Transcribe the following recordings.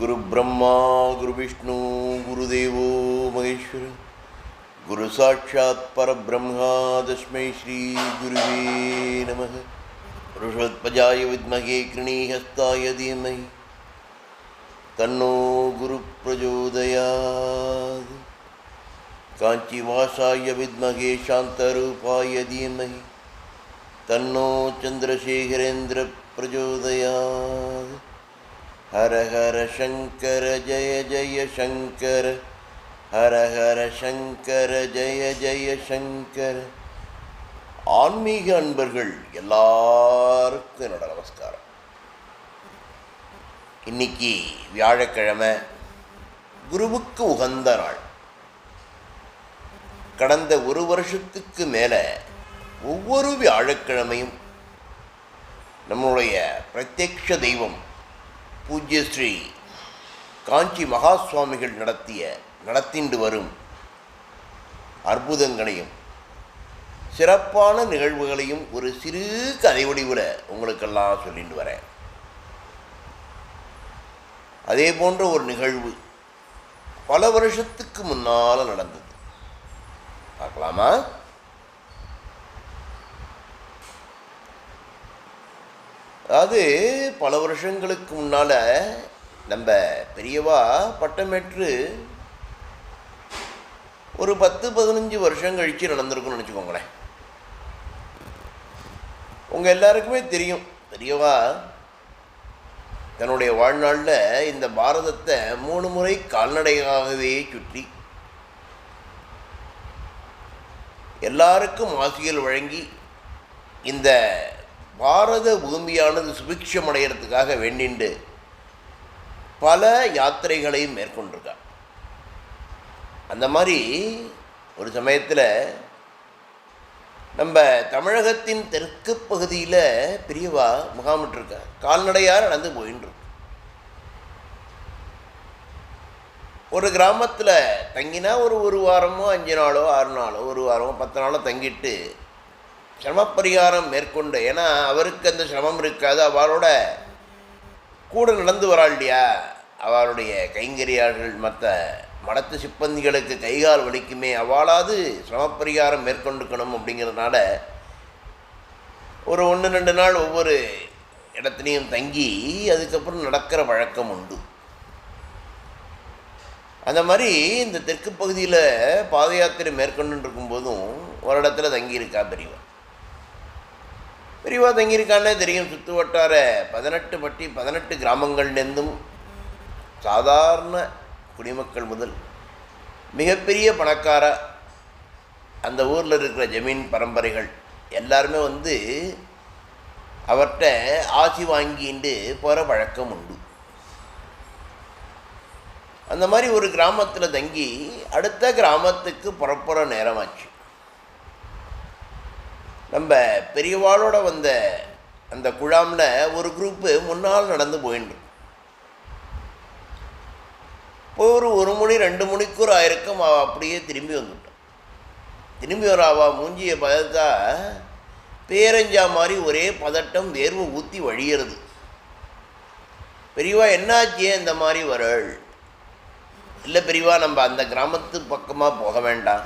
குரு பிரம்மா குரு விஷ்ணு குருதேவோ மகேஸ்வர. குரு சாட்சாத் பரபிரம்மா தஸ்மை ஸ்ரீ குருவே நம ருஷோத்பஜாய வித்மகே கிருணீஹஸ்தாய தீமை தன்னோ குரு பிரஜோதயாது. காஞ்சி வாசாய வித்மகே சாந்தரூபாய தீமை தன்னோ சந்திரசேகரேந்திர பிரஜோதயாது. ஹர ஹர சங்கர ஜய ஜய சங்கர. ஹர ஹர சங்கர ஜய ஜய சங்கர. ஆன்மீக அன்பர்கள் எல்லாருக்கும் என்னோட நமஸ்காரம். இன்னைக்கு வியாழக்கிழமை குருவுக்கு உகந்த நாள். கடந்த ஒரு வருஷத்துக்கு மேலே ஒவ்வொரு வியாழக்கிழமையும் நம்மளுடைய பிரத்யக்ஷ தெய்வம் பூஜ்ய ஸ்ரீ காஞ்சி மகா சுவாமிகள் நடத்திய நடத்திண்டு வரும் அற்புதங்களையும் சிறப்பான நிகழ்வுகளையும் ஒரு சிறு கதை வடிவில் உங்களுக்கெல்லாம் சொல்லிட்டு வரேன். அதே போன்ற ஒரு நிகழ்வு பல வருஷத்துக்கு முன்னால் நடந்தது. பார்க்கலாமா? அதாவது பல வருஷங்களுக்கு முன்னால் நம்ம பெரியவா பட்டமேற்று ஒரு பத்து பதினஞ்சு வருஷம் கழித்து நடந்திருக்குன்னு நினச்சிக்கோங்களேன். உங்கள் எல்லாருக்குமே தெரியும். பெரியவா தன்னுடைய வாழ்நாளில் இந்த பாரதத்தை மூணு முறை கால்நடையாகவே சுற்றி எல்லாருக்கும் ஆசிகள் வழங்கி இந்த பாரத பூமியானது சுபிக்ஷம் அடைகிறதுக்காக வேண்டிண்டு பல யாத்திரைகளையும் மேற்கொண்டிருக்கார் அந்த மாதிரி ஒரு சமயத்தில் நம்ம தமிழகத்தின் தெற்கு பகுதியில் பெரியவா முகாமிட்டிருக்கார் கால்நடையாக நடந்து போயின்னு ஒரு கிராமத்தில் தங்கினா ஒரு ஒரு வாரமோ அஞ்சு நாளோ ஆறு நாளோ ஒரு வாரமோ பத்து நாளோ தங்கிட்டு சிரமப்பரிகாரம் மேற்கொண்டு ஏன்னா அவருக்கு அந்த சிரமம் இருக்காது அவரோட கூட நடந்து வராள் இல்லையா? அவளுடைய கைங்கரியாளர்கள் மற்ற மடத்து சிப்பந்திகளுக்கு கைகால் வலிக்குமே அவளாவது சிரமப்பரிகாரம் மேற்கொண்டுக்கணும் அப்படிங்கிறதுனால ஒரு ஒன்று ரெண்டு நாள் ஒவ்வொரு இடத்துலையும் தங்கி அதுக்கப்புறம் நடக்கிற வழக்கம் உண்டு. அந்த மாதிரி இந்த தெற்கு பகுதியில் பாத யாத்திரை மேற்கொண்டு இருக்கும்போதும் ஒரு இடத்துல தங்கியிருக்கா பெரியவன். பெரியவா தங்கியிருக்கானே தெரியும் சுற்று வட்டார. பதினெட்டு பட்டி பதினெட்டு கிராமங்கள்லேருந்தும் சாதாரண குடிமக்கள் முதல் மிகப்பெரிய பணக்கார அந்த ஊரில் இருக்கிற ஜமீன் பரம்பரைகள் எல்லாருமே வந்து அவர்கிட்ட ஆசி வாங்கிட்டு போகிற பழக்கம் உண்டு. அந்த மாதிரி ஒரு கிராமத்தில் தங்கி அடுத்த கிராமத்துக்கு புறப்புற நேரமாச்சு. நம்ம பெரியவாளோட வந்த அந்த குழாமில் ஒரு குரூப்பு முன்னால் நடந்து போயின்னு போய் ஒரு ஒரு மணி ரெண்டு மணிக்கூர் ஆயிருக்கும் அவள் அப்படியே திரும்பி வந்துட்டான் திரும்பி வர அவள் மூஞ்சியை பதத்தா பேரஞ்சா மாதிரி ஒரே பதட்டம் வேர்வை ஊற்றி வழியிறது. பெரியவா என்னாச்சு? இந்த மாதிரி வரள் இல்லை பெரியவா நம்ம அந்த கிராமத்து பக்கமாக போக வேண்டாம்.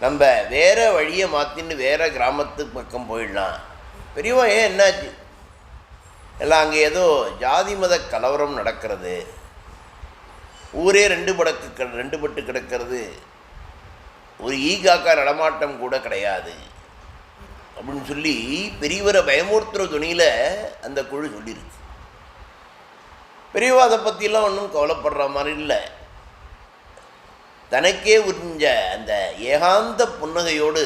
நம்ம வேறு வழியை மாற்றின்னு வேறு கிராமத்து பக்கம் போயிடலாம். பெரியவா ஏன் என்னாச்சு? எல்லாம் அங்கே ஏதோ ஜாதி மத கலவரம் நடக்கிறது. ஊரே ரெண்டு படக்கு க- ரெண்டு பட்டு கிடக்கிறது. ஒரு ஈ காக்கா நடமாட்டம் கூட கிடையாது. அப்படின்னு சொல்லி பெரியவரை பயமுறுத்துகிற துணியில் அந்த குழு சொல்லியிருக்கு பெரியவா அதை பற்றிலாம் ஒன்றும் கவலைப்படுற மாதிரி இல்லை. தனக்கே உறிஞ்ச அந்த ஏகாந்த புன்னகையோடு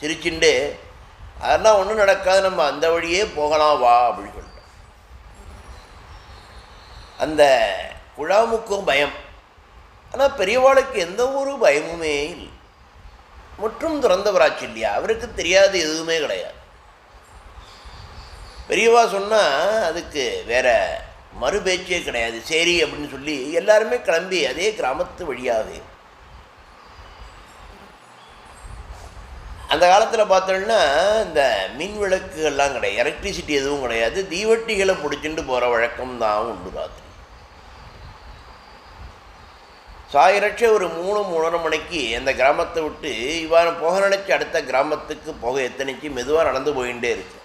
சிரிச்சுண்டு அதெல்லாம் ஒன்றும் நடக்காது நம்ம அந்த வழியே போகலாம் வா அப்படின்னு சொல்லிட்டோம் அந்த குழாமுக்கும் பயம். ஆனால் பெரியவாளுக்கு எந்த ஒரு பயமுமே இல்லை. முற்றும் துறந்தவராச்சு இல்லையா? அவருக்கு தெரியாது எதுவுமே கிடையாது. பெரியவா சொன்னால் அதுக்கு வேற மறு பேச்சே கிடையாது. சரி அப்படின்னு சொல்லி எல்லாருமே கிளம்பி அதே கிராமத்து வழியாகவே அந்த காலத்தில் பார்த்தோம்னா இந்த மின் விளக்குகள்லாம் கிடையாது. எலக்ட்ரிசிட்டி எதுவும் கிடையாது. தீவட்டிகளை பிடிச்சிட்டு போகிற வழக்கம் தான் உண்டு ராத்திரி. சாயிரட்ச ஒரு மூணு மூணரை மணிக்கு அந்த கிராமத்தை விட்டு இவ்வாறு போக நினைச்சு அடுத்த கிராமத்துக்கு போக எத்தனைக்கு மெதுவாக நடந்து போயிட்டே இருக்கு.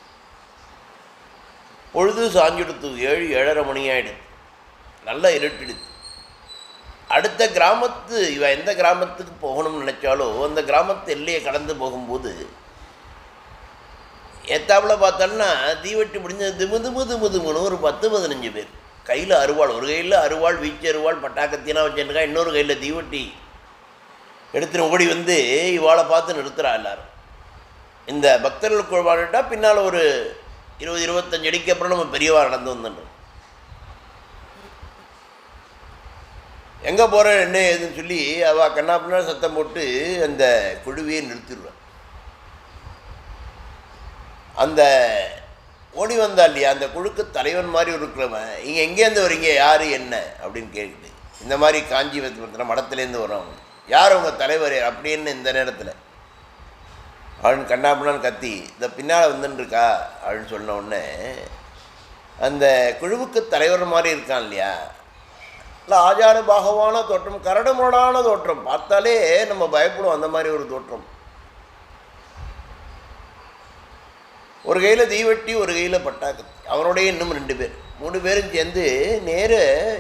பொழுது சாஞ்சுடுத்து ஏழு ஏழரை மணி ஆகிடுது நல்லா இருட்டிடுது. அடுத்த கிராமத்து இவன் எந்த கிராமத்துக்கு போகணும்னு நினச்சாலோ அந்த கிராமத்து எல்லையை கடந்து போகும்போது எத்தாப்பில் பார்த்தோம்னா தீவெட்டி முடிஞ்ச திமு திமு திமு திமுன்னு ஒரு பத்து பதினஞ்சு பேர். கையில் அருவாள் ஒரு கையில் அருவாள் வீச்சு அருவாள் பட்டாக்கத்தினா வச்சுருக்கா இன்னொரு கையில் தீவெட்டி எடுத்துன்னு ஓடி வந்து இவாளை பார்த்து நிறுத்துறா எல்லாரும். இந்த பக்தர்கள் குழுவானுட்டா பின்னால் ஒரு இருபது இருபத்தஞ்சு அடிக்கு அப்புறம் நம்ம பெரியவா நடந்து வந்துட்டோம் எங்கே போகிறேன் என்ன ஏதுன்னு சொல்லி அவள் கண்ணாப்பின்னா சத்தம் போட்டு அந்த குழுவையே நிறுத்திடுவேன் அந்த ஓடி வந்தா இல்லையா அந்த குழுக்கு தலைவன் மாதிரி இருக்கிறவன் இங்கே எங்கேருந்து வரீங்க யார் என்ன அப்படின்னு கேட்டு இந்த மாதிரி காஞ்சிபுரத்தில் மடத்துலேருந்து வர்றவங்க யார் உங்கள் தலைவர் அப்படின்னு இந்த நேரத்தில்? அவன் கண்ணாப்பினான்னு கத்தி இந்த பின்னால் வந்துட்டுருக்கா அப்படின்னு சொன்ன உடனே அந்த குழுவுக்கு தலைவர் மாதிரி இருக்கான் இல்லையா? இல்லை ஆஜார பாகவான தோற்றம் கரடுமுரடான தோற்றம் பார்த்தாலே நம்ம பயப்படும் அந்த மாதிரி ஒரு தோற்றம். ஒரு கையில் தீவெட்டி ஒரு கையில் பட்டாக்கத்தி அவனோடய இன்னும் ரெண்டு பேர். மூணு பேரும் சேர்ந்து நேரு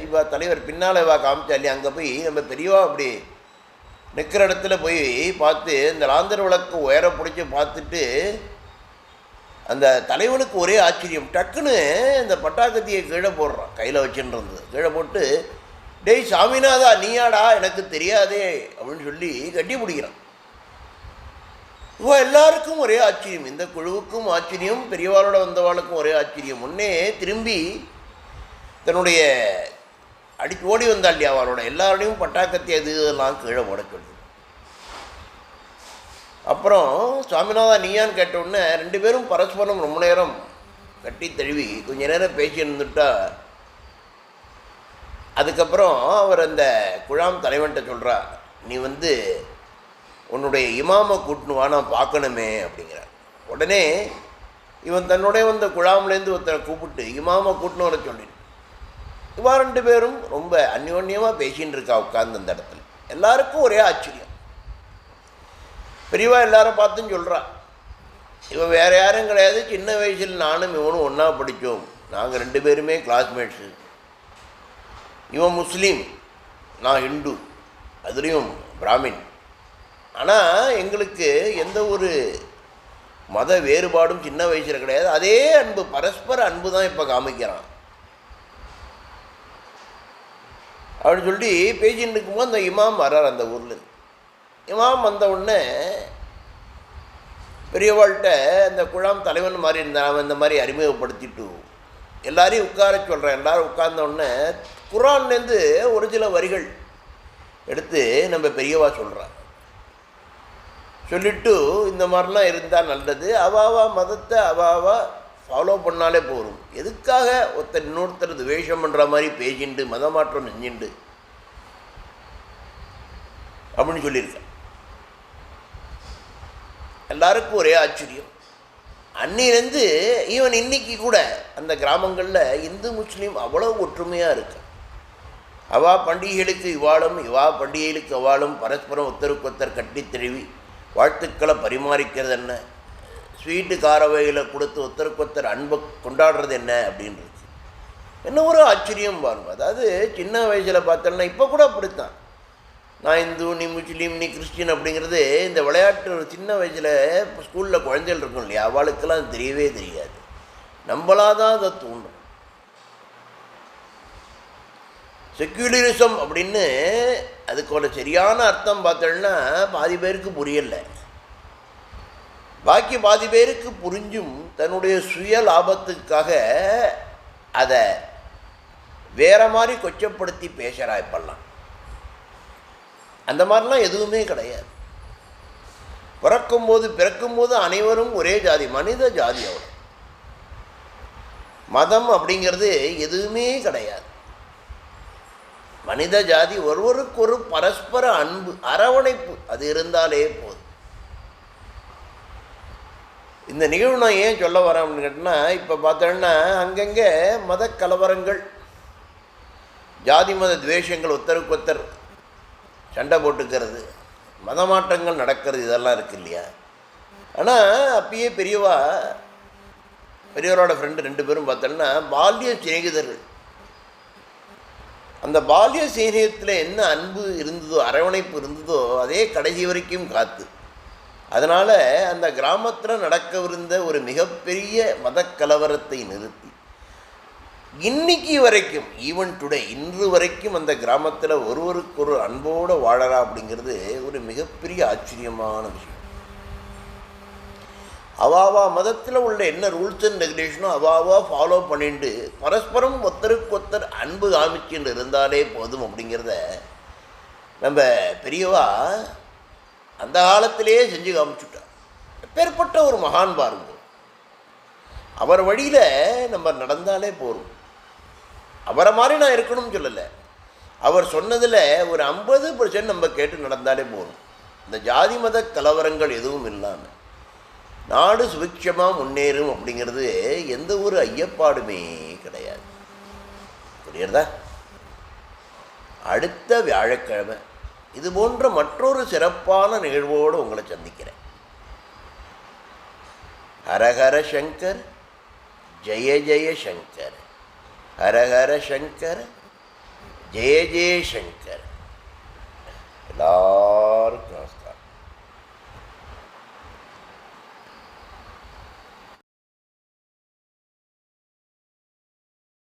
இவா தலைவர் பின்னால் இவா காமிச்சாலே அங்கே போய் நம்ம பெரியவா அப்படி நிற்கிற இடத்துல போய் பார்த்து இந்த லாந்தர் விளக்கு உயர பிடிச்சி பார்த்துட்டு அந்த தலைவனுக்கு ஒரே ஆச்சரியம். டக்குன்னு இந்த பட்டாக்கத்தியை கீழே போடுறான். கையில் வச்சுட்டு இருந்தது. கீழே போட்டு டேய் சாமிநாதா நீயாடா? எனக்கு தெரியாதே அப்படின்னு சொல்லி கட்டி பிடிக்கிறான். இவ எல்லாருக்கும் ஒரே ஆச்சரியம். இந்த குழுவுக்கும் ஆச்சரியம் பெரியவாளோட வந்தவாளுக்கும் ஒரே ஆச்சரியம். முன்னே திரும்பி தன்னுடைய அடி ஓடி வந்தா இல்லையா அவளோட எல்லாரோடையும் பட்டாக்கத்தி அது இதெல்லாம் கீழே போட அப்புறம் சுவாமிநாதா நீயான்னு கேட்ட உடனே ரெண்டு பேரும் பரஸ்பரம் ரொம்ப நேரம் கட்டி தழுவி கொஞ்ச நேரம் பேசி இருந்துட்டா. அதுக்கப்புறம் அவர் அந்த குழாம் தலைவன்கிட்ட சொல்கிறா நீ வந்து உன்னுடைய இமாமை கூட்டினுவா நான் பார்க்கணுமே அப்படிங்கிறார். உடனே இவன் தன்னுடைய வந்த குழாம்லேருந்து ஒருத்தரை கூப்பிட்டு இமாமை கூட்டினு வர சொல்லிட்டு இவா ரெண்டு பேரும் ரொம்ப அந்யோன்யமாக பேசின்னு இருக்கா உட்கார்ந்து அந்த இடத்துல. எல்லாருக்கும் ஒரே ஆச்சரியம். பெரியவா எல்லாரும் பார்த்தும் சொல்கிறா இவன் வேறு யாரும் கிடையாது சின்ன வயசில் நானும் இவனும் ஒன்றா படித்தோம். நாங்கள் ரெண்டு பேருமே கிளாஸ்மேட்ஸு இவன் முஸ்லீம் நான் ஹிந்து அதுலேயும் பிராமின். ஆனால் எங்களுக்கு எந்த ஒரு மத வேறுபாடும் சின்ன வயசில் கிடையாது. அதே அன்பு பரஸ்பர அன்பு தான் இப்போ காமிக்கிறான். அப்படின்னு சொல்லி பேசின்னு இருக்கும்போது அந்த இமாம் வர்றார் அந்த ஊரில். இமாம் வந்த உடனே பெரியவாள்கிட்ட அந்த குழாம் தலைவன் மாதிரி இருந்தான் அவன் இந்த மாதிரி அறிமுகப்படுத்திட்டு எல்லாரையும் உட்கார சொல்கிறேன் எல்லாரும் உட்கார்ந்தோடனே குரான்லேருந்து ஒரு சில வரிகள் எடுத்து நம்ம பெரியவா சொல்கிறான் சொல்லிட்டு இந்த மாதிரிலாம் இருந்தால் நல்லது. அவாவா மதத்தை அவாவா ஃபாலோ பண்ணாலே போகும் எதுக்காக ஒருத்தர் இன்னொருத்தர் துவேஷம் பண்ணுற மாதிரி பேசிண்டு மதமாற்றம் செஞ்சுண்டு அப்படின்னு சொல்லியிருக்கேன் எல்லாருக்கும் ஒரே ஆச்சரியம். அன்னிலேருந்து ஈவன் இன்னைக்கு கூட அந்த கிராமங்களில் இந்து முஸ்லீம் அவ்வளோ ஒற்றுமையாக இருக்கு. அவா பண்டிகைகளுக்கு இவாளும் இவா பண்டிகைகளுக்கு அவாளும் பரஸ்பரம் ஒத்தருக்கு ஒத்தர் கட்டி தழுவி வாழ்த்துக்களை பரிமாறிக்கிறது என்ன? ஸ்வீட்டு கார வகையில் கொடுத்து ஒருத்தருக்கொத்தர் அன்பை கொண்டாடுறது என்ன அப்படின்றது. என்ன ஒரு ஆச்சரியம் பாருங்க. அதாவது சின்ன வயசில் பார்த்தோன்னா இப்போ கூட அப்படித்தான். நான் இந்து நீ முஸ்லீம் நீ கிறிஸ்டின் அப்படிங்கிறது இந்த விளையாட்டு ஒரு சின்ன வயசில் ஸ்கூலில் குழந்தைகள் இருக்கும் இல்லையா? அவளுக்கெல்லாம் தெரியவே தெரியாது. நம்மளாக தான் அதை தூண்டும். செக்யூலரிசம் அப்படின்னு அதுக்கோட சரியான அர்த்தம் பார்த்தோன்னா பாதி பேருக்கு புரியலை. பாக்கி பாதி பேருக்கு புரிஞ்சும் தன்னுடைய சுய லாபத்துக்காக அதை வேற மாதிரி கொச்சப்படுத்தி பேசுகிறா இப்பெல்லாம். அந்த மாதிரிலாம் எதுவுமே கிடையாது. பிறக்கும்போது பிறக்கும்போது அனைவரும் ஒரே ஜாதி மனித ஜாதி அவ்வளோ மதம் அப்படிங்கிறது எதுவுமே கிடையாது. மனித ஜாதி ஒருவருக்கு ஒரு பரஸ்பர அன்பு அரவணைப்பு அது இருந்தாலே போதும் இந்த நிகழ்வு நான் ஏன் சொல்ல வரேன் அப்படின்னு கேட்டால் இப்போ பார்த்தோன்னா அங்கங்கே மத கலவரங்கள் ஜாதி மத துவேஷங்கள் ஒத்தருக்கு ஒத்தர் சண்டை போட்டுக்கிறது மதமாற்றங்கள் நடக்கிறது இதெல்லாம் இருக்கு இல்லையா? ஆனால் அப்பயே பெரியவா பெரியவரோட ஃப்ரெண்டு ரெண்டு பேரும் பார்த்தோன்னா பால்ய சிநேகிதர்கள். அந்த பால்ய சிநேகத்தில் என்ன அன்பு இருந்ததோ அரவணைப்பு இருந்ததோ அதே கடைசி வரைக்கும் காத்து. அதனால் அந்த கிராமத்தில் நடக்கவிருந்த ஒரு மிகப்பெரிய மதக்கலவரத்தை நிறுத்தி இன்னைக்கு வரைக்கும் ஈவன் டுடே இன்று வரைக்கும் அந்த கிராமத்தில் ஒருவருக்கு ஒரு அன்போடு வாழறா அப்படிங்கிறது ஒரு மிகப்பெரிய ஆச்சரியமான விஷயம். அவாவா மதத்தில் உள்ள என்ன ரூல்ஸ் அண்ட் ரெகுலேஷனோ அவாவா ஃபாலோ பண்ணிட்டு பரஸ்பரம் ஒருத்தருக்கு ஒருத்தர் அன்பு காமிச்சுட்டு இருந்தாலே போதும் அப்படிங்கிறத நம்ம பெரியவா அந்த காலத்திலேயே செஞ்சு காமிச்சுட்டார். பேர்பட்ட ஒரு மகான் பாருங்க. அவர் வழியில் நம்ம நடந்தாலே போதும் அவரை மாதிரி நான் இருக்கணும்னு சொல்லலை. அவர் சொன்னதில் ஒரு ஐம்பது பர்சன்ட் நம்ம கேட்டு நடந்தாலே போதும் இந்த ஜாதி மத கலவரங்கள் எதுவும் இல்லாமல் நாடு சுபிக்ஷமாக முன்னேறும் அப்படிங்கிறது எந்த ஒரு ஐயப்பாடுமே கிடையாது. புரியுறதா அடுத்த வியாழக்கிழமை இது போன்ற மற்றொரு சிறப்பான நிகழ்வோடு உங்களை சந்திக்கிறேன். ஹரஹர சங்கர் ஜெய ஜெய சங்கர். ஹரஹர சங்கர் ஜெய ஜெய சங்கர். எல்லாருக்கும்